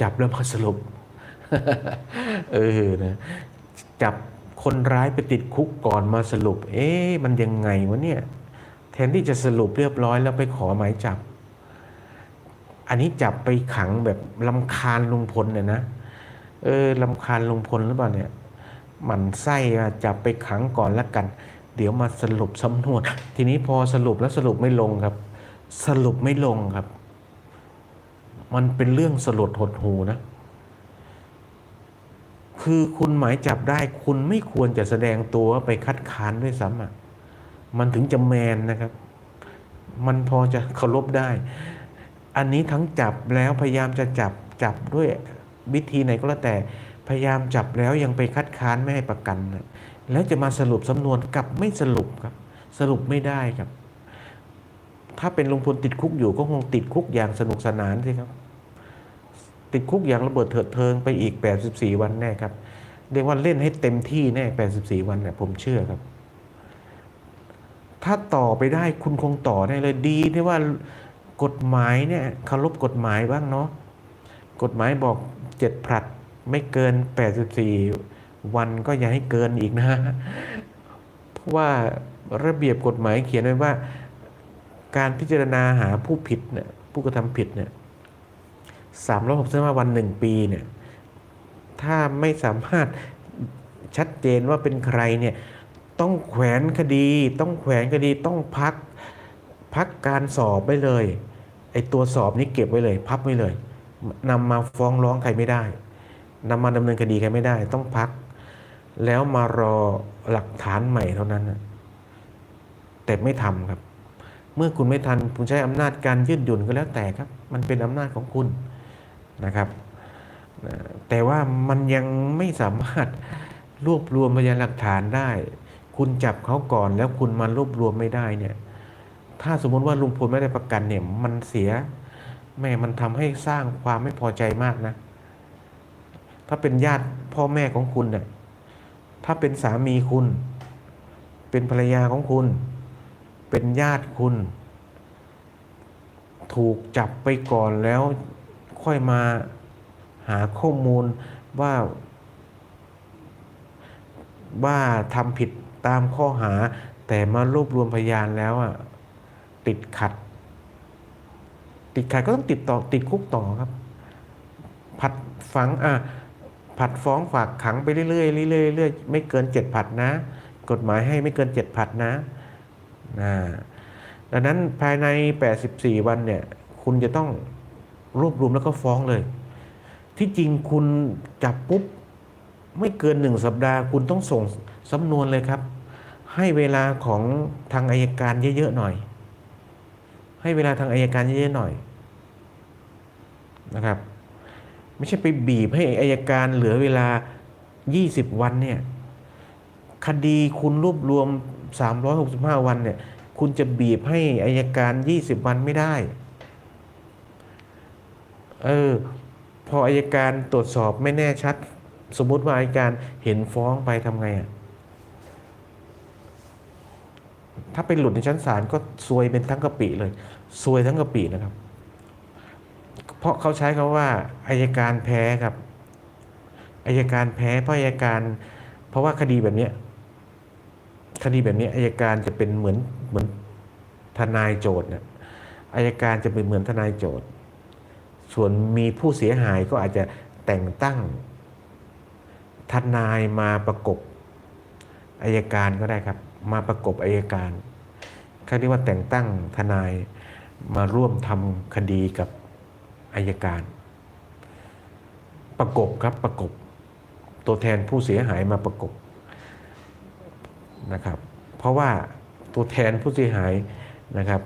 จับแล้วมาสรุปเออนะจับคนร้ายไปติดคุกก่อนมาสรุป เอ๊ะมันยังไงวะเนี่ยแทนที่จะสรุปเรียบร้อยแล้วไปขอหมายจับ อันนี้จับไปขังแบบลำคาญลุงพลเนี่ยนะเออลำคาญลุงพลหรือเปล่าเนี่ยหมันไส้จับไปขังก่อนแล้วกัน เดี๋ยวมาสรุปสำนวน ทีนี้พอสรุปแล้วสรุปไม่ลงครับ สรุปไม่ลงครับ มันเป็นเรื่องสลดหดหูนะ คือคุณหมายจับได้คุณไม่ควรจะแสดงตัวไปคัดค้านด้วยซ้ำอะมันถึงจะแมนนะครับ มันพอจะเคารพได้ อันนี้ทั้งจับแล้วพยายามจะจับจับด้วยวิธีไหนก็แล้วแต่พยายามจับแล้วยังไปคัดค้านไม่ให้ประกันนะแล้วจะมาสรุปสำนวนกลับไม่สรุปครับ สรุปไม่ได้ครับ ถ้าเป็นลุงพลติดคุกอยู่ก็คงติดคุกอย่างสนุกสนานสิครับ ติดคุกอย่างระเบิดเถิดเทิงไปอีก 84 วันแน่ครับ เรียกว่าเล่นให้เต็มที่แน่ 84 วันเนี่ยผมเชื่อครับ ถ้าต่อไปได้คุณคงต่อได้เลยดีที่ว่ากฎหมายเนี่ยเคารพกฎหมายบ้างเนาะกฎหมายบอกเจ็ดผลัดไม่เกิน 84 วันก็อย่าให้เกินอีกนะเพราะว่าระเบียบกฎหมายเขียนไว้ว่า การพิจารณาหาผู้ผิดเนี่ยผู้กระทำผิดเนี่ยสามร้อยหกสิบห้าวันหนึ่งปีเนี่ยถ้าไม่สามารถชัดเจนว่าเป็นใครเนี่ยต้องแขวนคดี ต้องแขวนคดีต้องพักพักการสอบไว้เลยไอ้ตัวสอบนี้เก็บไว้เลย พับไว้เลยนำมาฟ้องร้องใครไม่ได้นำมาดำเนินคดีใครไม่ได้ ต้องพัก แล้วมารอหลักฐานใหม่เท่านั้นแต่ไม่ทำครับ เมื่อคุณไม่ทันคุณใช้อำนาจการยืดหยุ่นก็แล้วแต่ครับ มันเป็นอำนาจของคุณนะครับแต่ว่ามันยังไม่สามารถรวบรวมพยานหลักฐานได้ คุณจับเขาก่อนแล้วคุณมารวบรวมไม่ได้เนี่ย ถ้าสมมติว่าลุงพลไม่ได้ประกันเนี่ย มันเสียแม่มันทำให้สร้างความไม่พอใจมากนะ ถ้าเป็นญาติพ่อแม่ของคุณเนี่ยถ้าเป็นสามีคุณ เป็นภรรยาของคุณ เป็นญาติคุณ ถูกจับไปก่อนแล้วค่อยมาหาข้อมูลว่า ว่าทำผิดตามข้อหา แต่มารวบรวมพยานแล้วอะติดขัด ติดขัดก็ต้องติดต่อติดคุกต่อครับ ผัดฝังอะผัดฟ้องฝากขังไปเรื่อยๆเรื่อยๆเรื่อยไม่เกินเจ็ดผัดนะ กฎหมายให้ไม่เกินเจ็ดผัดนะ นะดังนั้นภายใน 84 วันเนี่ย คุณจะต้องรวบรวมแล้วก็ฟ้องเลย ที่จริงคุณจับปุ๊บ ไม่เกินหนึ่งสัปดาห์ คุณต้องส่งสำนวนเลยครับ ให้เวลาของทางอายการเยอะๆหน่อย ให้เวลาทางอายการเยอะๆหน่อยนะครับ ไม่ใช่ไปบีบให้อายการเหลือเวลา 20 วันเนี่ย คดีคุณรวบรวม 365 วันเนี่ยคุณจะบีบให้อายการ 20 วันไม่ได้ เออ พออายการตรวจสอบไม่แน่ชัด สมมุติว่าอายการเห็นฟ้องไปทำไงอะ่ะ ถ้าไปหลุดในชั้นศาลก็ซวยเป็นทั้งกะปิเลยซวยทั้งกะปินะครับ เพราะเขาใช้คาว่าอายการแพ้ครับอายการแพ้เพราะอายการ เพราะว่าคดีแบบนี้ คดีแบบนี้อายการจะเป็นเหมือนเหมือนทนายโจทย์เนี่ยอายการจะเป็นเหมือนทนายโจทย์ ส่วนมีผู้เสียหายก็อาจจะแต่งตั้ง ทนายมาประกบอายการก็ได้ครับ มาประกบอายการเขาเรียกว่าแต่งตั้งทนายมาร่วมทำคดีกับอายการ ประกบครับประกบ ตัวแทนผู้เสียหายมาประกบ นะครับ เพราะว่าตัวแทนผู้เสียหายนะครับ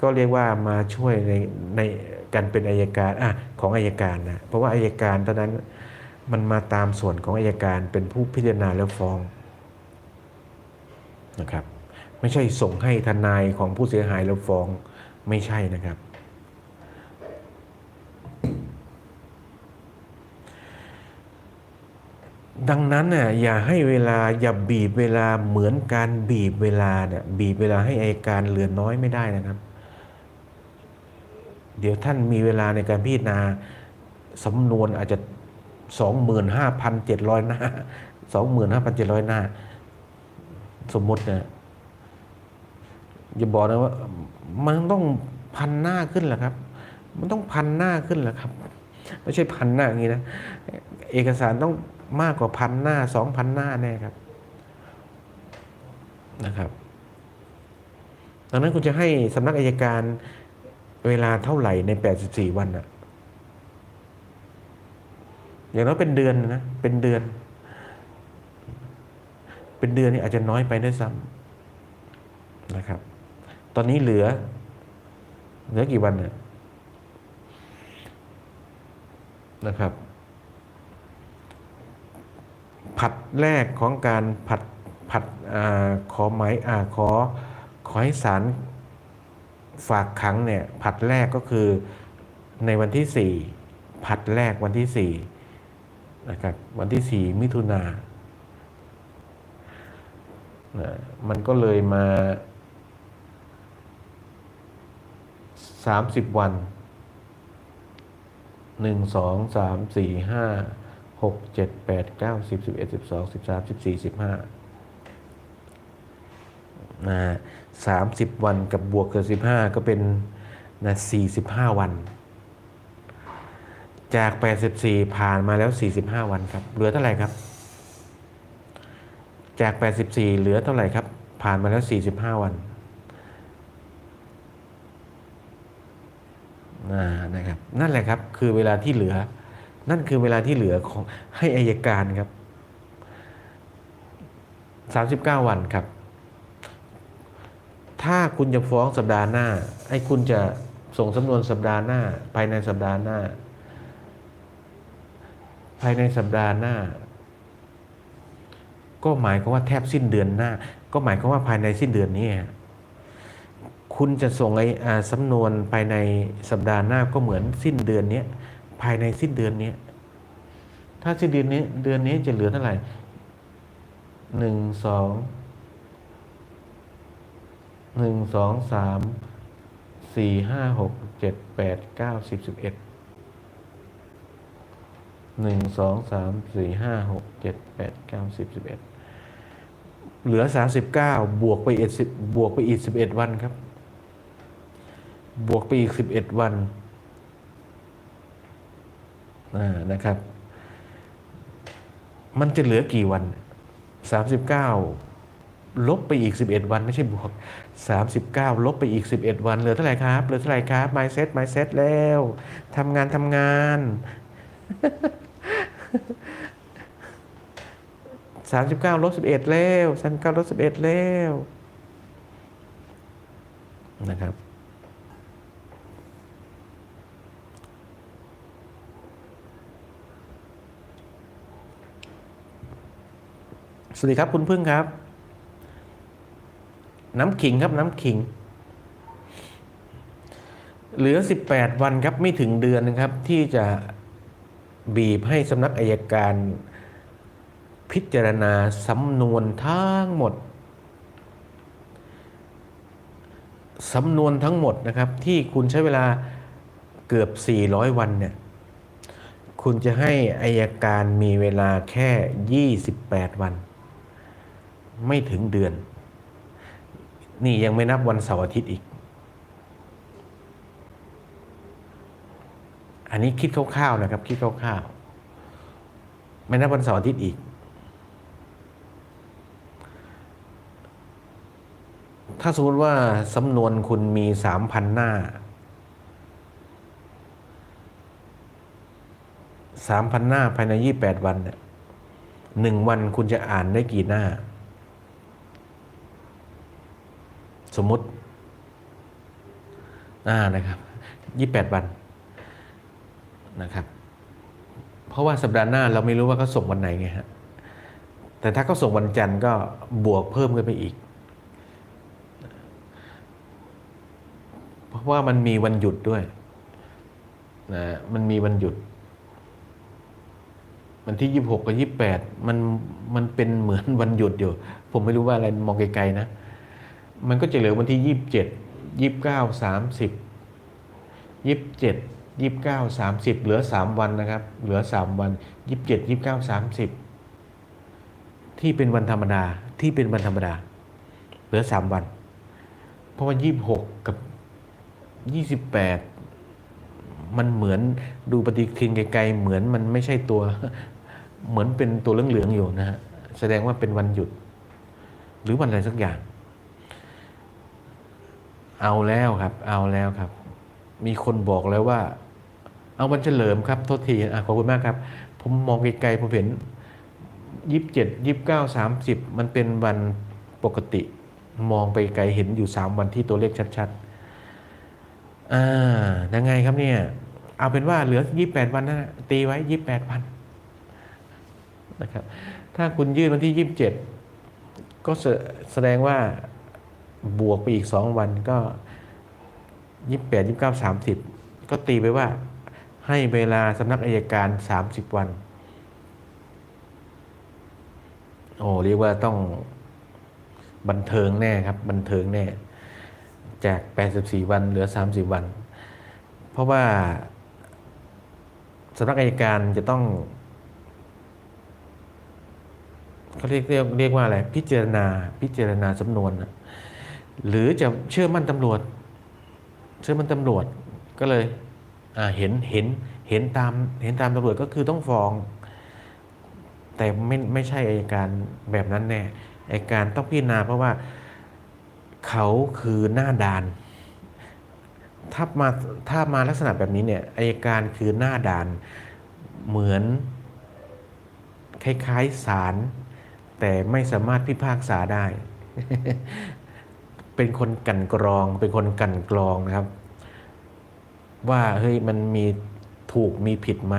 ก็เรียกว่ามาช่วยในในการเป็นอายการอะของอายการนะเพราะว่าอายการเท่านั้นมันมาตามส่วนของอายการเป็นผู้พิจารณาแล้วฟ้องนะครับ ไม่ใช่ส่งให้ทนายของผู้เสียหายแล้วฟ้องไม่ใช่นะครับ ดังนั้นน่ะอย่าให้เวลาอย่าบีบเวลาเหมือนการบีบเวลาเนี่ยบีบเวลาให้อายการเหลือน้อยไม่ได้นะครับ เดี๋ยวท่านมีเวลาในการพิจารณาสำนวนอาจจะสองหมื่นห้าพันเจ็ดร้อยหน้าสองหมื่นห้าพันเจ็ดร้อยหน้า สมมตินะอย่าบอกนะว่า มันต้องพันหน้าขึ้นแหละครับ มันต้องพันหน้าขึ้นแหละครับ ไม่ใช่พันหน้าอย่างนี้นะ เอกสารต้อง มากกว่าพันหน้าสองพันหน้าแน่ครับนะครับ ดังนั้นคุณจะให้สำนักอายการเวลาเท่าไหร่ใน 84 วันอะอย่างน้อยเป็นเดือนนะ เป็นเดือน เป็นเดือนนี่อาจจะน้อยไปด้วยซ้ำนะครับ ตอนนี้เหลือ เหลือกี่วันเนี่ยนะครับ ผัดแรกของการผัดผัดอขอหมายอขอขอให้ศาลฝากขังเนี่ยผัดแรกก็คือในวันที่สี่ผัดแรกวันที่สี่นะครับวันที่สี่มิถุนานะมันก็เลยมาสามสิบวันหนึ่งสองสามสี่ห้า กเจ็ดแปดเก้าสิบสิบเอ็ดสิบสองสิบสามสิบสี่สิบห้านะสามสิบวันกับบวกกินสิบห้าก็เป็นนะสี่สิบห้าวัน จากแปดสิบสี่ผ่านมาแล้วสี่สิบห้าวันครับ เหลือเท่าไหร่ครับ จากแปดสิบสี่เหลือเท่าไหร่ครับ ผ่านมาแล้วสี่สิบห้าวันนะครับ นั่นแหละครับ คือเวลาที่เหลือ นั่นคือเวลาที่เหลือของให้อายการครับ 39 วันครับ ถ้าคุณจะฟ้องสัปดาห์หน้า ไอ้คุณจะส่งสำนวนสัปดาห์หน้า ภายในสัปดาห์หน้า ภายในสัปดาห์หน้า ก็หมายความว่าแทบสิ้นเดือนหน้า ก็หมายความว่าภายในสิ้นเดือนนี้คุณจะส่งไอ้สำนวนภายในสัปดาห์หน้าก็เหมือนสิ้นเดือนนี้ ภายในสิ้นเดือนนี้ ถ้าสิ้นเดือนนี้ เดือนนี้จะเหลือเท่าไหร่หนึ่งสองหนึ่งสองสามสี่ห้าหกเจ็ดแปดเก้าสิบสิบเอ็ดหนึ่งสองสามสี่ห้าหกเจ็ดแปดเก้าสิบสิบเอ็ดเหลือสามสิบเก้าบวกไปเอีกสิบบวกไปอีกสิบเอ็ดวันครับ บวกไปอีกสิบเอ็ดวัน นะครับ มันจะเหลือกี่วัน 39 ลบไปอีก 11 วันไม่ใช่บวก 39 ลบไปอีก 11 วันเหลือเท่าไหร่ครับเหลือเท่าไหร่ครับไมเซ็ตไมเซ็ตแล้วทำงานทำงาน39ลบ11แล้ว39ลบ11แล้ว นะครับ ส วัสดีครับคุณพึ่งครับ น้ำขิงครับน้ำขิง เหลือ 18 วันครับไม่ถึงเดือนนะครับ ที่จะบีบให้สำนักอายการพิจารณาสำนวนทั้งหมดสำนวนทั้งหมดนะครับ ที่คุณใช้เวลาเกือบ 400 วันเนี่ยคุณจะให้อายการมีเวลาแค่ 28 วัน ไม่ถึงเดือน นี่ยังไม่นับวันเสาร์อาทิตย์อีก อันนี้คิดคร่าวๆนะครับ คิดคร่าวๆไม่นับวันเสาร์อาทิตย์อีก ถ้าสมมติว่าสำนวนคุณมีสามพันหน้าสามพันหน้าภายในยี่แปดวันเนี่ยหนึ่งวันคุณจะอ่านได้กี่หน้า สมมติอ่านะครับยี่แปดวันนะครับ เพราะว่าสัปดาห์หน้าเราไม่รู้ว่าเขาส่งวันไหนไงฮะแต่ถ้าเขาส่งวันจันทร์ก็บวกเพิ่มขึ้นไปอีก เพราะว่ามันมีวันหยุดด้วยนะมันมีวันหยุด วันที่ยี่หกกับยี่แปดมันมันเป็นเหมือนวันหยุดอยู่ ผมไม่รู้ว่าอะไรมองไกลๆนะ มันก็จะเหลือวันที่ยี่สิบเจ็ดยี่สิบเก้าสามสิบยี่สิบเจ็ดยี่สิบเก้าสามสิบเหลือสามวันนะครับ เหลือสามวันยี่สิบเจ็ดยี่สิบเก้าสามสิบที่เป็นวันธรรมดาที่เป็นวันธรรมดา เหลือสามวัน เพราะว่ายี่สิบหกกับยี่สิบแปดมันเหมือนดูปฏิทินไกลๆเหมือนมันไม่ใช่ตัวเหมือนเป็นตัวเหลืองๆอยู่นะฮะแสดงว่าเป็นวันหยุด หรือวันอะไรสักอย่าง เอาแล้วครับ เอาแล้วครับ มีคนบอกแล้วว่า เอาวันเฉลิมครับ โทษทีอะขอบคุณมากครับ ผมมองไกลๆผมเห็นยี่สิบเจ็ดยี่สิบเก้าสามสิบมันเป็นวันปกติ มองไปไกลเห็นอยู่สามวันที่ตัวเลขชัดๆอ่ายังไงครับเนี่ย เอาเป็นว่าเหลือยี่แปดวันนะตีไว้ยี่แปดวันนะครับ ถ้าคุณยื่นวันที่ยี่สิบเจ็ดก็แสดงว่า บวกไปอีกสองวันก็ยี่แปดยี่เก้าสามสิบก็ตีไปว่าให้เวลาสำนักอายการสามสิบวัน โอ้เรียกว่าต้องบันเทิงแน่ครับ บันเทิงแน่ จาก 84 วันเหลือ 30 วัน เพราะว่าสำนักอายการจะต้องเขาเรียกเรียกว่าอะไร พิจารณาพิจารณาสำนวนนะ หรือจะเชื่อมั่นตำรวจ เชื่อมั่นตำรวจก็เลยเห็นเห็นเห็นตามเห็นตามตำรวจก็คือต้องฟ้อง แต่ไม่ไม่ใช่อายการแบบนั้นแน่อายการต้องพิจารณาเพราะว่าเขาคือหน้าด่าน ถ้ามาถ้ามาลักษณะแบบนี้เนี่ยอายการคือหน้าด่านเหมือนคล้ายๆศาลแต่ไม่สามารถพิพากษาได้ เป็นคนกันกรอง เป็นคนกันกรองนะครับ ว่าเฮ้ยมันมีถูกมีผิดไหม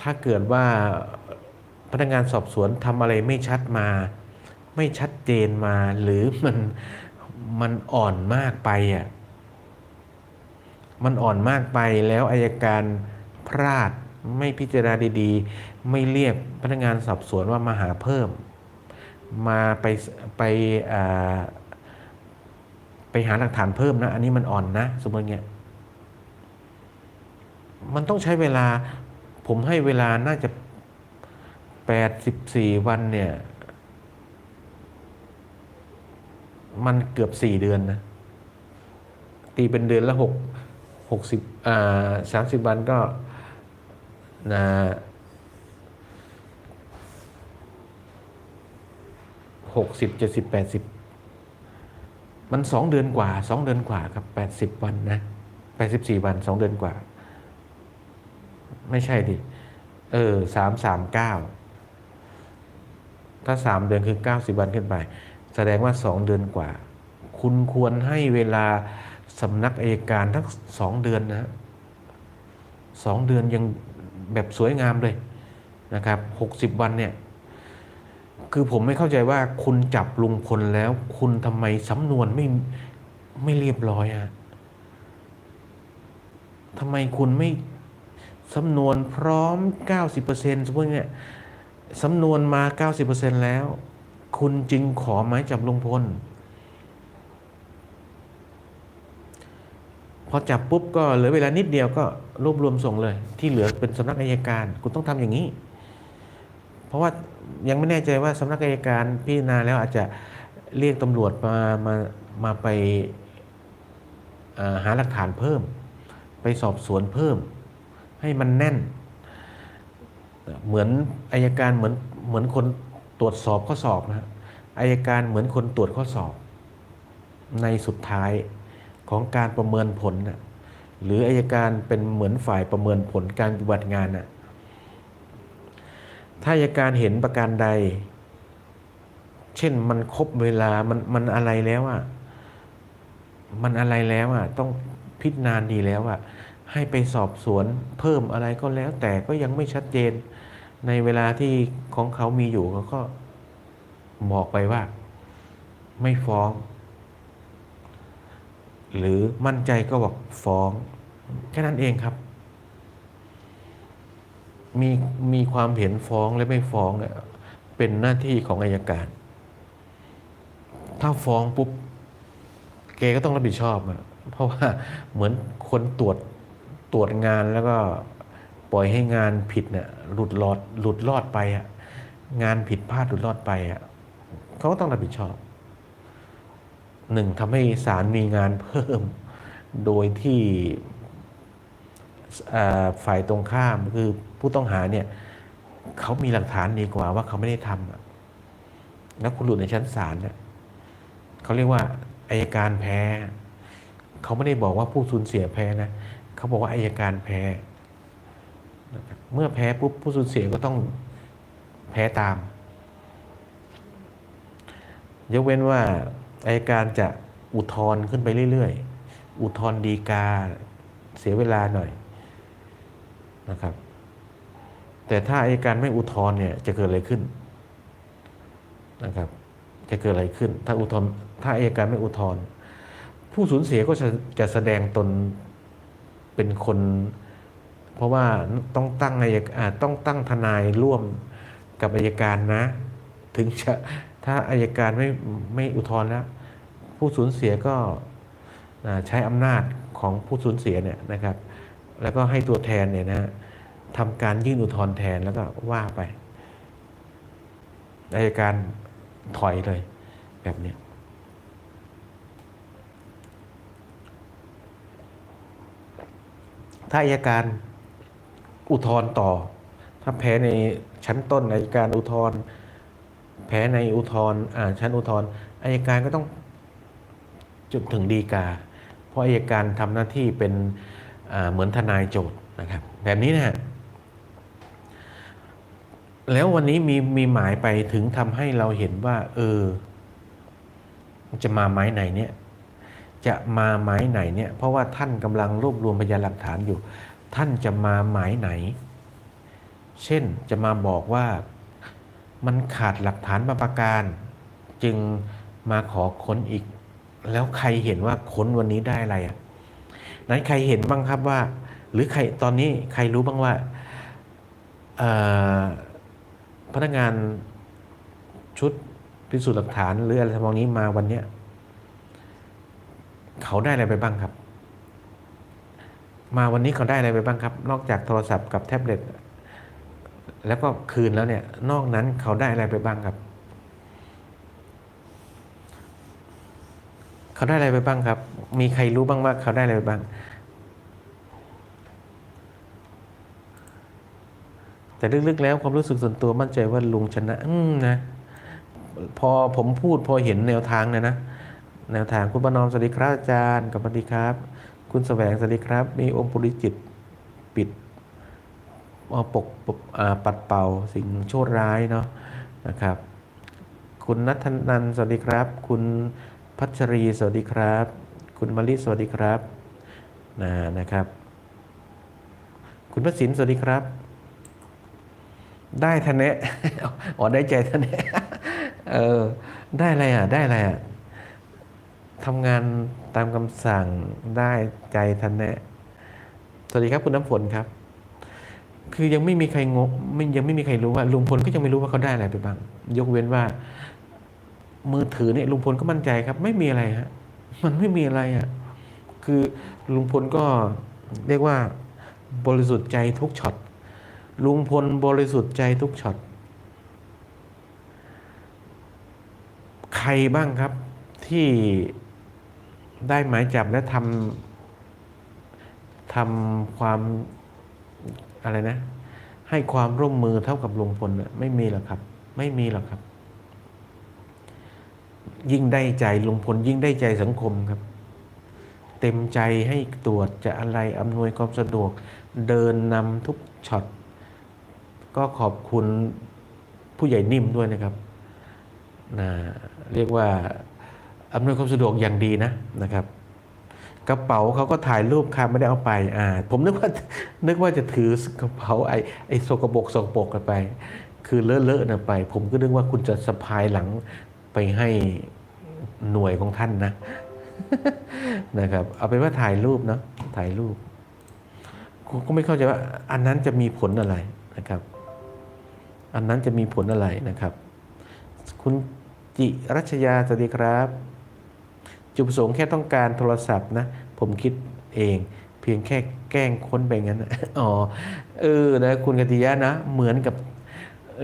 ถ้าเกิดว่าพนักงานสอบสวนทำอะไรไม่ชัดมา ไม่ชัดเจนมา หรือมันมันอ่อนมากไปอะมันอ่อนมากไปแล้วอายการพลาดไม่พิจารณาดี ๆ ไม่เรียกพนักงานสอบสวนว่ามาหาเพิ่ม มาไปไปไปหาหลักฐานเพิ่มนะ อันนี้มันอ่อนนะ สมมติเงี้ยมันต้องใช้เวลา ผมให้เวลาน่าจะแปดสิบสี่วันเนี่ย มันเกือบสี่เดือนนะ ตีเป็นเดือนละหกหกสิบอ่าสามสิบวันก็นะ หกสิบเจ็ดสิบแปดสิบมันสองเดือนกว่าสองเดือนกว่าครับแปดสิบวันนะแปดสิบสี่วันสองเดือนกว่า ไม่ใช่ดิเออสามสามเก้าถ้าสามเดือนคือเก้าสิบวันขึ้นไป แสดงว่าสองเดือนกว่า คุณควรให้เวลาสำนักอายการทั้งสองเดือนนะสองเดือนยังแบบสวยงามเลยนะครับหกสิบวันเนี่ย คือผมไม่เข้าใจว่าคุณจับลุงพลแล้ว คุณทำไมสำนวนไม่ไม่เรียบร้อยอะทำไมคุณไม่สำนวนพร้อม 90%สมมติเนี่ยสำนวนมา 90%แล้ว คุณจึงขอหมายจับลุงพลพอจับปุ๊บก็เหลือเวลานิดเดียวก็รวบรวมส่งเลย ที่เหลือเป็นสำนักอายการ คุณต้องทำอย่างนี้ เพราะว่า ยังไม่แน่ใจว่าสำนักอายการพิจารณาแล้วอาจจะเรียกตำรวจมามามาไปาหาหลักฐานเพิ่ม ไปสอบสวนเพิ่ม ให้มันแน่น เหมือนอายการเหมือนเหมือนคนตรวจสอบข้อสอบนะฮะอายการเหมือนคนตรวจข้อสอบ ในสุดท้ายของการประเมินผลนะหรืออายการเป็นเหมือนฝ่ายประเมินผลการปฏิบัติงานน่ะ ถ้าอายการเห็นประการใด เช่นมันครบเวลามันมันอะไรแล้วอะมันอะไรแล้วอะต้องพิจารณาดีแล้วอะให้ไปสอบสวนเพิ่มอะไรก็แล้ว แต่ก็ยังไม่ชัดเจน ในเวลาที่ของเขามีอยู่เขาก็บอกไปว่า ไม่ฟ้อง หรือมั่นใจก็บอกฟ้อง แค่นั้นเองครับ มีมีความเห็นฟ้องและไม่ฟ้องเนี่ยเป็นหน้าที่ของอายการ ถ้าฟ้องปุ๊บแกก็ต้องรับผิดชอบอะเพราะว่าเหมือนคนตรวจตรวจงานแล้วก็ปล่อยให้งานผิดเนี่ยหลุดลอดหลุดรอดไปอะงานผิดพลาดหลุดรอดไปอะเขาก็ต้องรับผิดชอบหนึ่งทำให้ศาลมีงานเพิ่ม โดยที่ ฝ่ายตรงข้ามคือผู้ต้องหาเนี่ยเขามีหลักฐานดีกว่าว่าเขาไม่ได้ทำแล้วคุณหลุดในชั้นศาลเนี่ยเขาเรียกว่าอายการแพ้ เขาไม่ได้บอกว่าผู้สูญเสียแพ้นะเขาบอกว่าอายการแพ้ เมื่อแพ้ปุ๊บผู้สูญเสียก็ต้องแพ้ตาม ยกเว้นว่าอายการจะอุทธรณ์ขึ้นไปเรื่อยๆ อุทธรณ์ดีกาเสียเวลาหน่อย นะครับ แต่ถ้าอายการไม่อุทธรณ์เนี่ยจะเกิดอะไรขึ้นนะครับ จะเกิดอะไรขึ้น ถ้าอุทธรณ์ถ้าอายการไม่อุทธรณ์ผู้สูญเสียก็จะจะแสดงตนเป็นคน เพราะว่าต้องตั้งอายอ่าต้องตั้งทนายร่วมกับอายการนะ ถึงจะถ้าอายการไม่ไม่อุทธรณ์แล้วผู้สูญเสียก็ใช้อำนาจของผู้สูญเสียเนี่ยนะครับ แล้วก็ให้ตัวแทนเนี่ยนะทำการยื่นอุทธรณ์แทนแล้วก็ว่าไปอายการถอยเลย แบบเนี้ยถ้าอายการอุทธรณ์ต่อ ถ้าแพ้ในชั้นต้นอายการอุทธรณ์แพ้ในอุทธรณ์อ่าชั้นอุทธรณ์อายการก็ต้องจุดถึงดีกา เพราะอายการทำหน้าที่เป็น เหมือนทนายโจทย์นะครับแบบนี้นะฮะแล้ววันนี้มีมีหมายไปถึงทำให้เราเห็นว่า เออ จะมาไม้ไหนเนี่ย จะมาหมายไหนเนี่ย เพราะว่าท่านกำลังรวบรวมพยานหลักฐานอยู่ ท่านจะมาหมายไหน เช่นจะมาบอกว่ามันขาดหลักฐานบางประการ จึงมาขอค้นอีก แล้วใครเห็นว่าค้นวันนี้ได้อะไรอะ นั้นใครเห็นบ้างครับว่า หรือใครตอนนี้ใครรู้บ้างว่าพนักงานชุดพิสูจน์หลักฐาน หรืออะไรทำนองนี้มาวันเนี้ยเขาได้อะไรไปบ้างครับ มาวันนี้เขาได้อะไรไปบ้างครับ นอกจากโทรศัพท์กับแท็บเล็ตแล้วก็คืนแล้วเนี่ย นอกนั้นเขาได้อะไรไปบ้างครับ เขาได้อะไรไปบ้างครับ มีใครรู้บ้างว่าเขาได้อะไรไปบ้าง แต่ลึกๆแล้วความรู้สึกส่วนตัวมั่นใจว่าลุงชนะอืมนะพอผมพูดพอเห็นแนวทางเนี่ยนะแนวทางคุณประนอมสวัสดีครับอาจารย์กับสวัสดีครับ คุณแสวงสวัสดีครับ มีองค์ปุริจิตปิดปกปกปัดเป่าสิ่งชั่วร้ายเนาะนะครับ คุณนัทนันสวัสดีครับ คุณ พัชรี สวัสดีครับ คุณมลิสวัสดีครับนะนะครับ คุณพระสินสวัสดีครับ ได้ทะเนะอ๋อได้ใจทะเนะเออได้อะไรอะ ได้อะไรอะทำงานตามคำสั่งได้ใจทันแนะ สวัสดีครับคุณน้ำฝนครับ คือยังไม่มีใครงงไม่ยังไม่มีใครรู้ว่าลุงพลก็ยังไม่รู้ว่าเขาได้อะไรไปบ้าง ยกเว้นว่า มือถือเนี่ยลุงพลก็มั่นใจครับ ไม่มีอะไรฮะมันไม่มีอะไรอะคือลุงพลก็เรียกว่าบริสุทธิ์ใจทุกช็อตลุงพลบริสุทธิ์ใจทุกช็อตใครบ้างครับที่ได้หมายจับและทำทำความอะไรนะ ให้ความร่วมมือเท่ากับลุงพลน่ะไม่มีหรอกครับ ไม่มีหรอกครับ ยิ่งได้ใจลุงพลยิ่งได้ใจสังคมครับ เต็มใจให้ตรวจจะอะไรอำนวยความสะดวก เดินนำทุกช็อตก็ขอบคุณผู้ใหญ่นิ่มด้วยนะครับนะเรียกว่าอำนวยความสะดวกอย่างดีนะนะครับ กระเป๋าเขาก็ถ่ายรูปครับไม่ได้เอาไปอ่าผมนึกว่านึกว่าจะถือกระเป๋าไอ้ไอ้โสกบกโสกปรกกันไป คือเลอะเลอะๆนะไป ผมก็นึกว่าคุณจะสะพายหลังไปให้ หน่วยของท่านนะนะครับ เอาเป็นว่าถ่ายรูปเนาะถ่ายรูปก็ไม่เข้าใจว่าอันนั้นจะมีผลอะไรนะครับ อันนั้นจะมีผลอะไรนะครับ คุณจิรัชยาสวัสดีครับ จุดประสงค์แค่ต้องการโทรศัพท์นะ ผมคิดเอง เพียงแค่แกล้งค้นไปงั้นอ๋อเออนะคุณกติยะนะ เหมือนกับ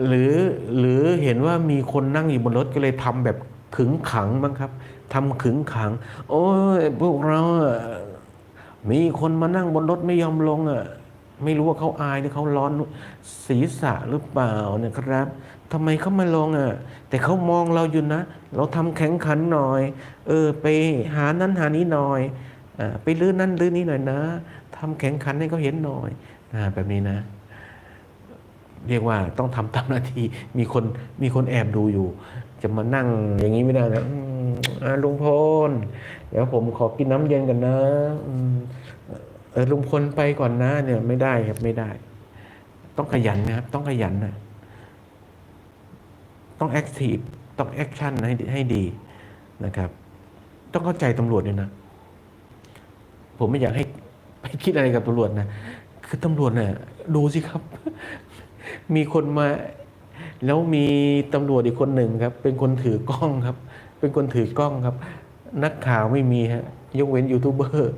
หรือหรือเห็นว่ามีคนนั่งอยู่บนรถก็เลยทำแบบ ขึงขังบ้างครับทำขึงขัง โอ้ยพวกเรามีคนมานั่งบนรถไม่ยอมลงอะไม่รู้ว่าเขาอายหรือเขาร้อนศีรษะหรือเปล่าเนี่ยครับทำไมเขาไม่ลงอะ แต่เขามองเราอยู่นะ เราทำแข่งขันหน่อย เออ ไปหานั้นหานี้หน่อยอ่าไปลื้อนั้นลื้อนี้หน่อยนะทำแข่งขันให้เขาเห็นหน่อยอ่าแบบนี้นะ เรียกว่าต้องทำตามหน้าที่มีคนมีคนแอบดูอยู่ จะมานั่งอย่างนี้ไม่ได้นะอ่าลุงพลเดี๋ยวผมขอกินน้ำเย็นกันนะอืมเออลุงพลไปก่อนนะเนี่ยไม่ได้ครับไม่ได้ ต้องขยันนะครับ ต้องขยันนะต้องแอคทีฟต้องแอคชั่นให้ให้ดีนะครับ ต้องเข้าใจตำรวจด้วยนะ ผมไม่อยากให้ให้คิดอะไรกับตำรวจนะ คือตำรวจเนี่ยดูสิครับ มีคนมา แล้วมีตำรวจอีกคนหนึ่งครับ เป็นคนถือกล้องครับ เป็นคนถือกล้องครับ นักข่าวไม่มีฮะยกเว้นยูทูบเบอร์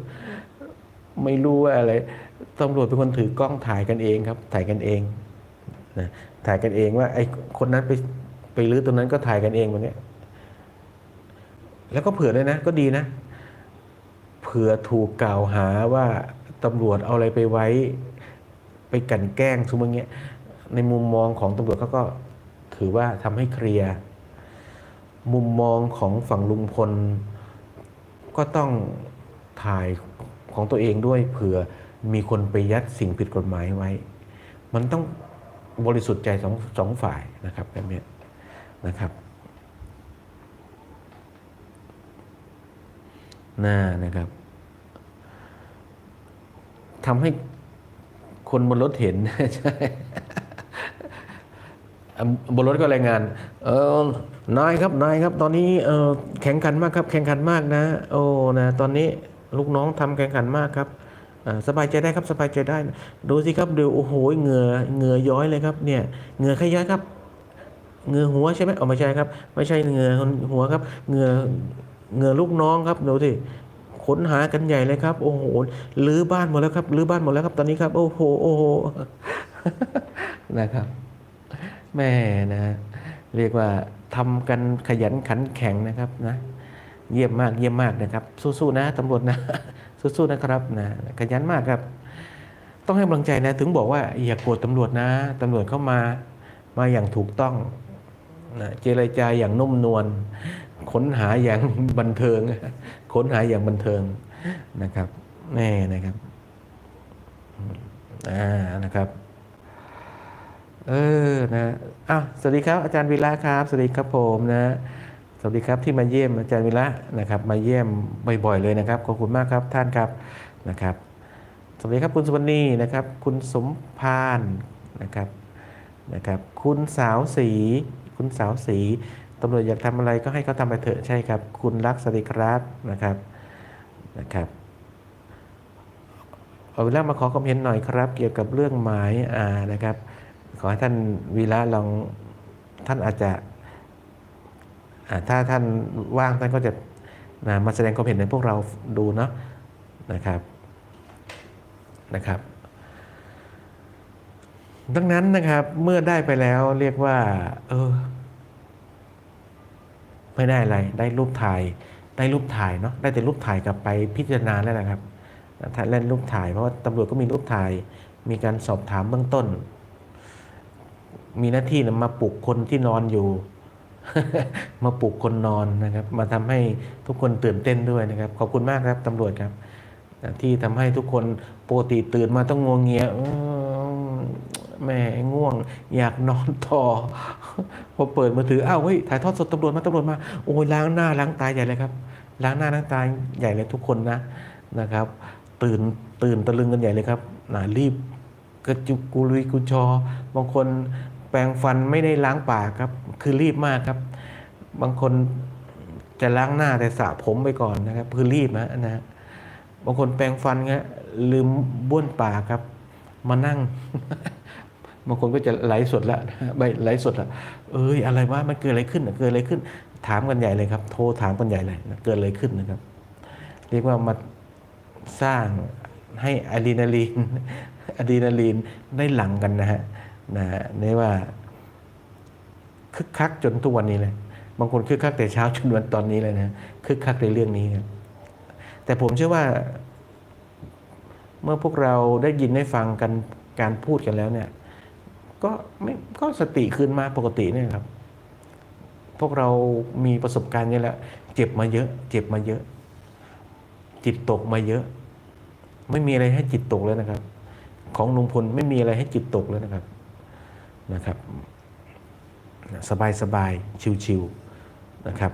ไม่รู้ว่าอะไรตำรวจเป็นคนถือกล้องถ่ายกันเองครับ ถ่ายกันเองนะถ่ายกันเองว่าไอ้คนนั้นไปไปรื้อตรงนั้นก็ถ่ายกันเองวันนี้แล้วก็เผื่อเลยนะ ก็ดีนะเผื่อถูกกล่าวหาว่าตำรวจเอาอะไรไปไว้ ไปกันแกล้งสมมติเงี้ยในมุมมองของตำรวจเขาก็ ถือว่าทำให้เคลียร์มุมมองของฝั่งลุงพล ก็ต้องถ่ายของตัวเองด้วยเผื่อมีคนไปยัดสิ่งผิดกฎหมายไว้ มันต้องบริสุทธิ์ใจสองสองฝ่ายนะครับแบบนี้นะครับหน่านะครับทำให้คนบนรถเห็นใช่ บนรถก็รายงาน เออนายครับนายครับ ตอนนี้เออแข่งขันมากครับ แข่งขันมากนะ โอ้นะตอนนี้ลูกน้องทำแข่งขันมากครับสบายใจได้ครับสบายใจได้ ดูสิครับเดูโอ้โหเหงื่อเหงื่อย้อยเลยครับเนี่ยเหงื่อใครย้อยครับเหงื่อหัวใช่ไหมเอาไม่ใช่ครับ ไม่ใช่เหงื่อหัวครับเหงื่อเหงื่อลูกน้องครับดูสิค้นหากันใหญ่เลยครับ โอ้โหลื้อบ้านหมดแล้วครับลื้อบ้านหมดแล้วครับตอนนี้ครับ โอ้โหโอ้โหนะครับ แม่นะเรียกว่าทำกันขยันขันแข็งนะครับนะเยี่ยมมากเยี่ยมมากนะครับ สู้ๆนะตำรวจนะสู้ๆนะครับนะขยันมากครับ ต้องให้กำลังใจนะ ถึงบอกว่าอย่ากโกรธตำรวจนะตำรวจเข้ามามาอย่างถูกต้องนะเจรจาอย่างนุ่มนวลค้นหาอย่างบันเทิงค้นหาอย่างบันเทิงนะครับแน่นะครับอ่านะครับ เออนะอ้าวสวัสดีครับอาจารย์วิระครับ สวัสดีครับผมนะ สวัสดีครับที่มาเยี่ยมอาจารย์วิระนะครับ มาเยี่ยมบ่อยๆเลยนะครับขอบคุณมากครับท่านครับนะครับ สวัสดีครับคุณสุวรรณีนะครับ คุณสมพานนะครับนะครับ คุณสาวสีคุณสาวสีตำรวจอยากทำอะไรก็ให้เขาทำไปเถอะใช่ครับ คุณรักสวัสดีครับนะครับนะครับเอาเวลามาขอความเห็นหน่อยครับ เกี่ยวกับเรื่องหมายอ่านะครับ ขอให้ท่านวีระลองท่านอาจจะถ้าท่านว่างท่านก็จะนะมาแสดงความเห็นในพวกเราดูเนาะนะครับนะครับ ดังนั้นนะครับเมื่อได้ไปแล้วเรียกว่า เออ ไม่ได้อะไร ได้รูปถ่าย ได้รูปถ่ายเนาะได้แต่รูปถ่ายกลับไปพิจารณาแล้วนะครับถ้าเล่นรูปถ่ายเพราะว่าตำรวจก็มีรูปถ่าย มีการสอบถามเบื้องต้น มีหน้าที่นะมาปลุกคนที่นอนอยู่ มาปลุกคนนอนนะครับ มาทำให้ทุกคนตื่นเต้นด้วยนะครับ ขอบคุณมากครับตำรวจครับ ที่ทำให้ทุกคนปกติตื่นมาต้องงวงเงียแหม่ง่วง อยากนอนต่อพอเปิดมือถืออ้าวเฮ้ยถ่ายทอดสดตำรวจมาตำรวจมาโอ้ยล้างหน้าล้างตาใหญ่เลยครับ ล้างหน้าล้างตาใหญ่เลยทุกคนนะนะครับ ตื่นตื่นตะลึงกันใหญ่เลยครับนะรีบกระจุกกุลุยกุจอบางคน ปรงฟันไม่ได้ล้างปากครับ คือรีบมากครับ บางคนจะล้างหน้าแต่สระผมไปก่อนนะครับ คือรีบนะนะบางคนแปรงฟันเงี้ยลืมบ้วนปากครับ มานั่ง บางคนก็จะไหลสดละใบไหลสดล้วเอ้ยอะไรวะมันเกิดอะไรขึ้นเกิดอะไรขึ้น ถามกันใหญ่เลยครับ โทรถามกันใหญ่เลยเกิดอะไรขึ้นนะครับ เรียกว่ามาสร้างให้อะดรีนาลีนอะดรีนาลีนได้หลั่งกันนะฮะ นะฮะนี่ว่าคึกคักจนทุกวันนี้เลย บางคนคึกคักแต่เช้าจนวันตอนนี้เลยนะคึกคักในเรื่องนี้ครับแต่ผมเชื่อว่า เมื่อพวกเราได้ยินได้ฟังกันการพูดกันแล้วเนี่ย ก็ไม่ก็สติคืนมาปกติเนี่ยครับ พวกเรามีประสบการณ์เยอะแล้วเจ็บมาเยอะ เจ็บมาเยอะ จิตตกมาเยอะ ไม่มีอะไรให้จิตตกแล้วนะครับ ของลุงพลไม่มีอะไรให้จิตตกแล้วนะครับ นะครับ สบายๆ ชิวๆนะครับ